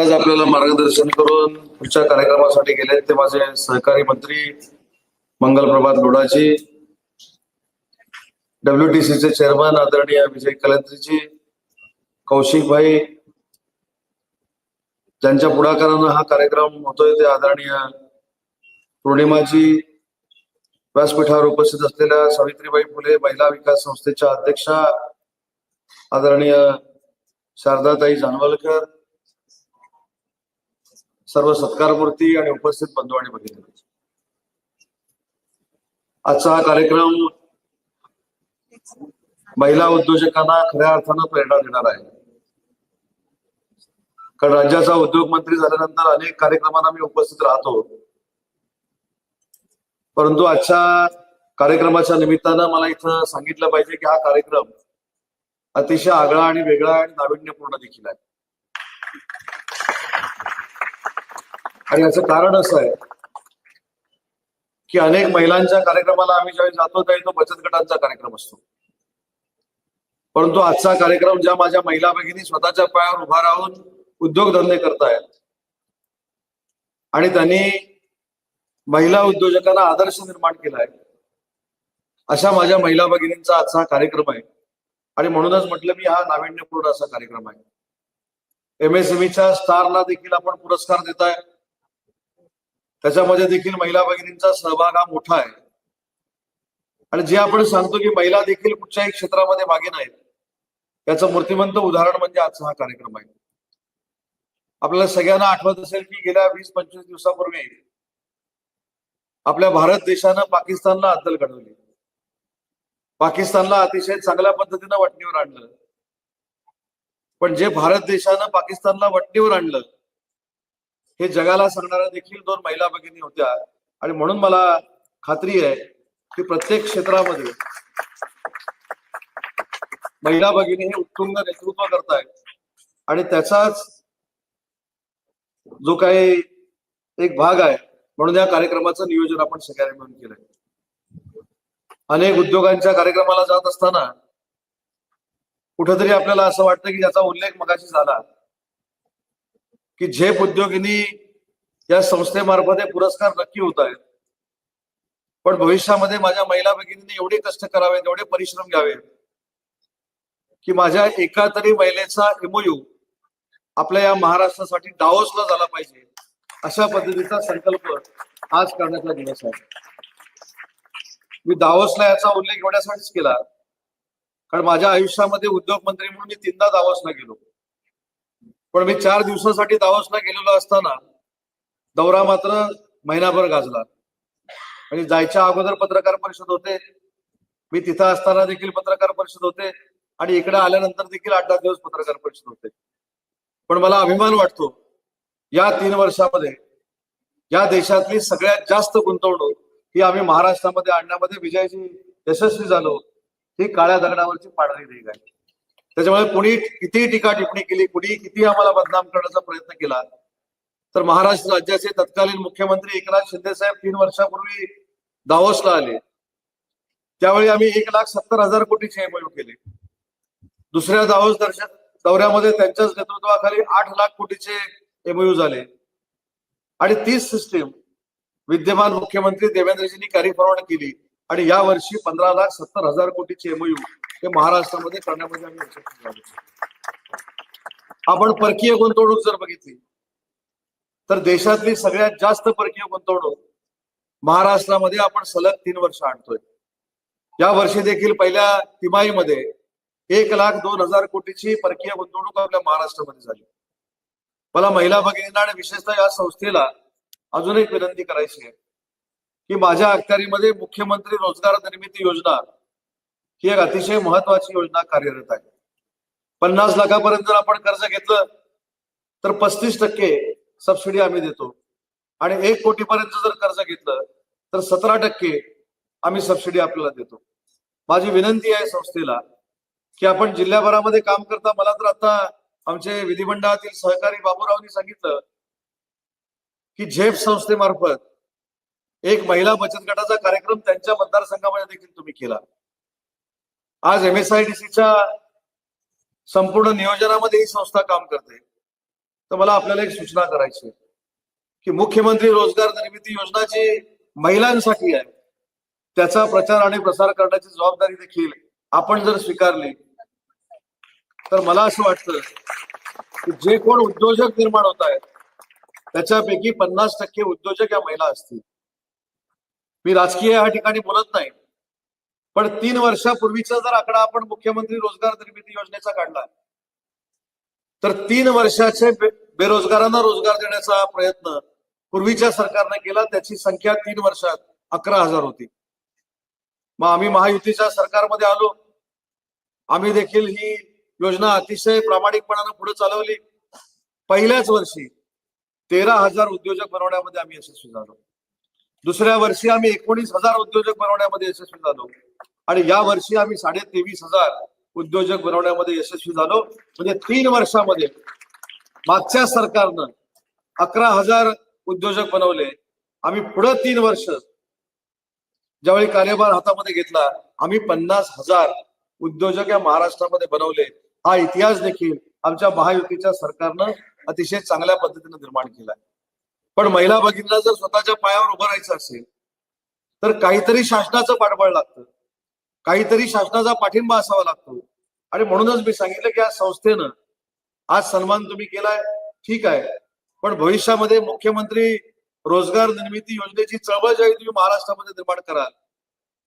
आज आपल्याला मार्गदर्शन करून पुढच्या कार्यक्रमासाठी गेले ते माझे सहकारी मंत्री मंगल प्रभात लोढाजी डब्ल्यूटीसीचे चेअरमन आदरणीय विजय कलंत्रीजी कौशिकभाई ज्यांच्या पुढाकारानं हा कार्यक्रम होतोय ते आदरणीय पौर्णिमाजी व्यासपीठावर उपस्थित असलेल्या सावित्रीबाई फुले महिला विकास संस्थेच्या अध्यक्षा आदरणीय शारदाताई जानवलकर सर्व सत्कारमूर्ती आणि उपस्थित बंधू आणि भगिनी. आजचा हा कार्यक्रम महिला उद्योजकांना खऱ्या अर्थानं प्रेरणा देणार आहे. कारण राज्याचा उद्योग मंत्री झाल्यानंतर अनेक कार्यक्रमांना मी उपस्थित राहतो. परंतु आजच्या कार्यक्रमाच्या निमित्तानं मला इथं सांगितलं पाहिजे की हा कार्यक्रम अतिशय आगळा आणि वेगळा आणि नाविन्यपूर्ण देखील आहे. आणि याचं कारण असं आहे की अनेक महिलांच्या कार्यक्रमाला आम्ही ज्यावेळी जातो त्यावेळी तो बचत गटांचा कार्यक्रम असतो. परंतु आजचा कार्यक्रम ज्या माझ्या महिला भगिनी स्वतःच्या पायावर उभा राहून उद्योगधंदे करतायत आणि त्यांनी महिला उद्योजकांना आदर्श निर्माण केलाय अशा माझ्या महिला भगिनींचा आजचा हा कार्यक्रम आहे. आणि म्हणूनच म्हटलं मी हा नाविन्यपूर्ण असा कार्यक्रम आहे. एमएसएमईच्या स्टारला देखील आपण पुरस्कार देत आहे त्याच्यामध्ये देखील महिला भगिनींचा सहभाग हा मोठा आहे. आणि जे आपण सांगतो की महिला देखील कुठच्याही क्षेत्रामध्ये मागे नाहीत याचं मूर्तिमंत उदाहरण म्हणजे आजचा हा कार्यक्रम आहे. आपल्याला सगळ्यांना आठवत असेल की गेल्या वीस पंचवीस दिवसापूर्वी आपल्या भारत देशानं पाकिस्तानला अद्दल घडवली. पाकिस्तानला अतिशय चांगल्या पद्धतीनं वटणीवर आणलं. पण जे भारत देशानं पाकिस्तानला वटणीवर आणलं हे जगाला सांगणाऱ्या देखील दोन महिला भगिनी होत्या. आणि म्हणून मला खात्री आहे की प्रत्येक क्षेत्रामध्ये महिला भगिनी हे उत्तुंग नेतृत्व करतायत. आणि त्याचाच जो काही एक भाग आहे म्हणून या कार्यक्रमाचं नियोजन आपण सगळ्यांनी मिळून केलंय. अनेक उद्योगांच्या कार्यक्रमाला जात असताना कुठेतरी आपल्याला असं वाटतं की याचा उल्लेख मगाशी झाला. की झेप उद्योगिनी या संस्थेमार्फत हे पुरस्कार नक्की होत आहेत. पण भविष्यामध्ये माझ्या महिला भगिनींनी एवढे कष्ट करावेत एवढे परिश्रम घ्यावेत की माझ्या एका तरी महिलेचा एमओयू आपल्या या महाराष्ट्रासाठी डावसला झाला पाहिजे अशा पद्धतीचा संकल्प आज करण्याचा दिवस आहे. मी दावोसला याचा उल्लेख एवढ्यासाठीच केला कारण माझ्या आयुष्यामध्ये उद्योग मंत्री म्हणून मी तीनदा दावोसला गेलो. पण मी चार दिवसासाठी दावोसला गेलेलो असताना दौरा मात्र महिनाभर गाजला. म्हणजे जायच्या अगोदर पत्रकार परिषद होते. मी तिथं असताना देखील पत्रकार परिषद होते आणि इकडे आल्यानंतर देखील आठ दहा दिवस पत्रकार परिषद होते. पण मला अभिमान वाटतो या तीन वर्षामध्ये या देशातली सगळ्यात जास्त गुंतवणूक ही आम्ही महाराष्ट्रामध्ये आणण्यामध्ये विजयाची यशस्वी झालो ही काळ्या दगडावरची पाडवी देग आहे. त्याच्यामुळे कुणी कितीही टीका टिप्पणी केली कुणी किती आम्हाला बदनाम करण्याचा प्रयत्न केला तर महाराष्ट्र राज्याचे तत्कालीन मुख्यमंत्री एकनाथ शिंदे साहेब तीन वर्षापूर्वी दावोसला आले. त्यावेळी आम्ही एक लाख सत्तर हजार कोटीचे एमओयू केले. दुसऱ्या दावोस दर्शन दौऱ्यामध्ये त्यांच्याच नेतृत्वाखाली आठ लाख कोटीचे एमओयू झाले. आणि तीच सिस्टीम विद्यमान मुख्यमंत्री देवेंद्रजींनी कॅरी केली. आणि या वर्षी पंधरा लाख सत्तर हजार कोटीचे एमओयू हे महाराष्ट्रामध्ये करण्यामध्ये आम्ही यशस्वी झालो. आपण परकीय गुंतवणूक जर बघितली तर देशातली सगळ्यात जास्त परकीय गुंतवणूक महाराष्ट्रामध्ये आपण सलग तीन वर्ष आणतोय. या वर्षी देखील पहिल्या तिमाहीमध्ये एक लाख दोन हजार कोटीची परकीय गुंतवणूक आपल्या महाराष्ट्रामध्ये झाली. मला महिला भगिनींना आणि विशेषतः या संस्थेला अजून एक विनंती करायची आहे की माझ्या अखत्यारीमध्ये मुख्यमंत्री रोजगार निर्मिती योजना ही एक अतिशय महत्वाची योजना कार्यरत आहे. पन्नास लाखापर्यंत जर आपण कर्ज घेतलं तर पस्तीस टक्के सबसिडी आम्ही देतो. आणि एक कोटीपर्यंत जर कर्ज घेतलं तर सतरा टक्के आम्ही सबसिडी आपल्याला देतो. माझी विनंती आहे संस्थेला की आपण जिल्ह्याभरामध्ये काम करता मला तर आता आमचे विधिमंडळातील सहकारी बाबूरावनी सांगितलं की झेप संस्थेमार्फत एक महिला बचत गटाचा कार्यक्रम त्यांच्या मतदारसंघामध्ये देखील तुम्ही केला. आज एम एस आय डी सीच्या संपूर्ण नियोजनामध्ये ही संस्था काम करते. तर मला आपल्याला एक सूचना करायची आहे की मुख्यमंत्री रोजगार निर्मिती योजना जी महिलांसाठी आहे. त्याचा प्रचार आणि प्रसार करण्याची जबाबदारी देखील आपण जर स्वीकारली तर मला असं वाटतं की जे कोण उद्योजक निर्माण होत आहेत त्याच्यापैकी पन्नास टक्के उद्योजक या महिला असतील. मी राजकीय या ठिकाणी बोलत नाही पण तीन वर्षापूर्वीचा जर आकडा आपण मुख्यमंत्री रोजगार निर्मिती योजनेचा काढला तर तीन वर्षाचे बे- बेरोजगारांना रोजगार देण्याचा प्रयत्न पूर्वीच्या सरकारने केला. त्याची संख्या तीन वर्षात अकरा हजार होती. मग आम्ही महायुतीच्या सरकारमध्ये आलो. आम्ही देखील ही योजना अतिशय प्रामाणिकपणानं पुढे चालवली. पहिल्याच वर्षी तेरा हजार उद्योजक बनवण्यामध्ये आम्ही यशस्वी झालो. दुसऱ्या वर्षी आम्ही एकोणीस हजार उद्योजक बनवण्यामध्ये यशस्वी झालो. आणि या वर्षी आम्ही साडे तेवीस हजार उद्योजक बनवण्यामध्ये यशस्वी झालो. म्हणजे तीन वर्षामध्ये मागच्या सरकारनं अकरा हजार उद्योजक बनवले. आम्ही पुढे तीन वर्ष ज्यावेळी कार्यभार हातामध्ये घेतला आम्ही पन्नास हजार उद्योजक या महाराष्ट्रामध्ये बनवले. हा इतिहास देखील आमच्या महायुतीच्या सरकारनं अतिशय चांगल्या पद्धतीने निर्माण केला पण महिला भगिनींना जर स्वतःच्या पायावर उभं राहायचं असेल तर काहीतरी शासनाचं पाठबळ लागतं. काहीतरी शासनाचा पाठिंबा असावा लागतो. आणि म्हणूनच मी सांगितलं की या संस्थेनं आज सन्मान तुम्ही केलाय ठीक आहे. पण भविष्यामध्ये मुख्यमंत्री रोजगार निर्मिती योजनेची चळवळ ज्यावेळी तुम्ही महाराष्ट्रामध्ये निर्माण कराल.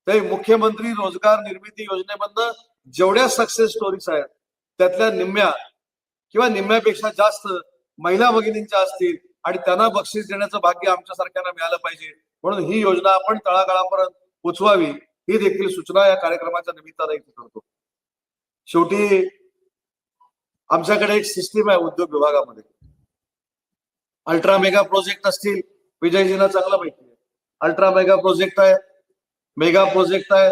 त्यावेळी मुख्यमंत्री रोजगार निर्मिती योजनेमधनं जेवढ्या सक्सेस स्टोरीज आहेत त्यातल्या निम्म्या किंवा निम्म्यापेक्षा जास्त महिला भगिनींच्या असतील आणि त्यांना बक्षीस देण्याचं भाग्य आमच्या सारख्यांना मिळालं पाहिजे. म्हणून ही योजना आपण तळागाळापर्यंत पोचवावी. ही देखील सूचना या कार्यक्रमाच्या निमित्ताने इथे करतो. शेवटी आमच्याकडे एक सिस्टीम आहे उद्योग विभागामध्ये. अल्ट्रा मेगा प्रोजेक्ट असतील विजयजींना चांगलं माहिती आहे. अल्ट्रा मेगा प्रोजेक्ट आहे मेगा प्रोजेक्ट आहे.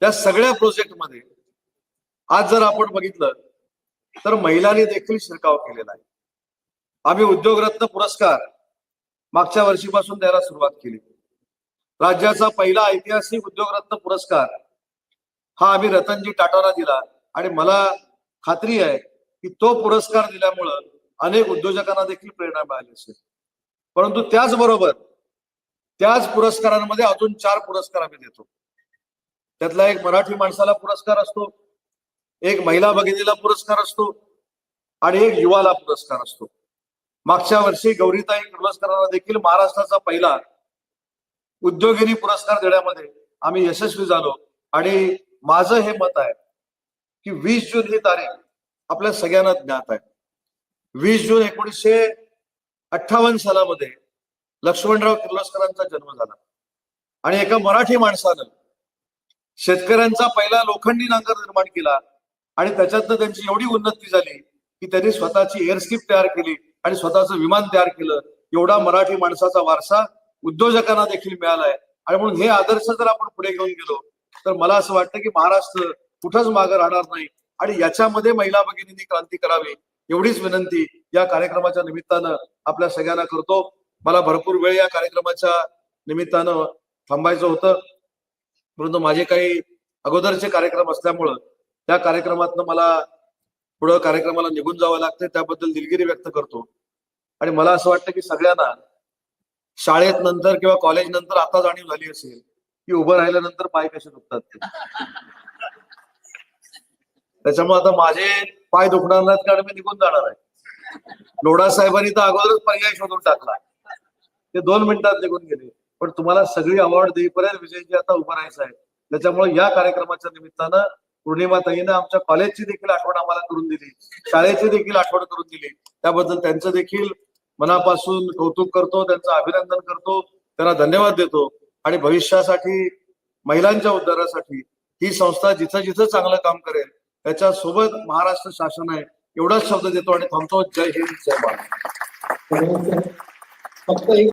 त्या सगळ्या प्रोजेक्टमध्ये आज जर आपण बघितलं तर महिलांनी देखील शिरकाव केलेला आहे. आम्ही उद्योगरत्न पुरस्कार मागच्या वर्षीपासून द्यायला सुरुवात केली. राज्याचा पहिला ऐतिहासिक उद्योगरत्न पुरस्कार हा आम्ही रतनजी टाटाला दिला. आणि मला खात्री आहे की तो पुरस्कार दिल्यामुळं अनेक उद्योजकांना देखील प्रेरणा मिळाली असेल. परंतु त्याचबरोबर त्याच पुरस्कारांमध्ये अजून चार पुरस्कार आम्ही देतो. त्यातला एक मराठी माणसाला पुरस्कार असतो एक महिला भगिनीला पुरस्कार असतो आणि एक युवाला पुरस्कार असतो. मागच्या वर्षी गौरीताई किर्लोस्करांना देखील महाराष्ट्राचा पहिला उद्योगिनी पुरस्कार देण्यामध्ये आम्ही यशस्वी झालो. आणि माझं हे मत आहे की वीस जून ही तारीख आपल्या सगळ्यांना ज्ञात आहे. वीस जून एकोणीसशे अठ्ठावन्न सालामध्ये लक्ष्मणराव किर्लोस्करांचा जन्म झाला. आणि एका मराठी माणसानं शेतकऱ्यांचा पहिला लोखंडी नांगर निर्माण केला आणि त्याच्यातनं त्यांची एवढी उन्नती झाली की त्यांनी स्वतःची एअरस्किप तयार केली आणि स्वतःचं विमान तयार केलं. एवढा मराठी माणसाचा वारसा उद्योजकांना देखील मिळालाय. आणि म्हणून हे आदर्श जर आपण पुढे घेऊन गेलो तर मला असं वाटतं की महाराष्ट्र कुठंच मागे राहणार नाही. आणि याच्यामध्ये महिला भगिनींनी क्रांती करावी एवढीच विनंती या कार्यक्रमाच्या निमित्तानं आपल्या सगळ्यांना करतो. मला भरपूर वेळ या कार्यक्रमाच्या निमित्तानं थांबायचं होतं. परंतु माझे काही अगोदरचे कार्यक्रम असल्यामुळं त्या कार्यक्रमातनं मला पुढं कार्यक्रमाला निघून जावं लागतं त्याबद्दल दिलगिरी व्यक्त करतो. आणि मला असं वाटतं की सगळ्यांना शाळेत नंतर किंवा कॉलेज नंतर आता जाणीव झाली असेल की उभं राहिल्यानंतर पाय कसे दुखतात त्याच्यामुळे आता माझे पाय दुखणार नाहीत कारण मी निघून जाणार आहे. लोढा साहेबांनी तर अगोदरच पर्याय शोधून टाकला. ते दोन मिनिटात निघून गेले. पण तुम्हाला सगळी अवॉर्ड देईपर्यंत विजयजी आता उभं राहायचं आहे. त्याच्यामुळे या कार्यक्रमाच्या निमित्तानं पूर्णिमा ताईनं आमच्या कॉलेजची देखील आठवण आम्हाला करून दिली. शाळेची देखील आठवण करून दिली. त्याबद्दल त्यांचं देखील मनापासून कौतुक करतो त्यांचं अभिनंदन करतो त्यांना धन्यवाद देतो. आणि भविष्यासाठी महिलांच्या उद्धारासाठी ही संस्था जिथं जिथं चांगलं काम करेल त्याच्या सोबत महाराष्ट्र शासन आहे एवढाच शब्द देतो आणि थांबतो. जय हिंद जय भारत. फक्त एक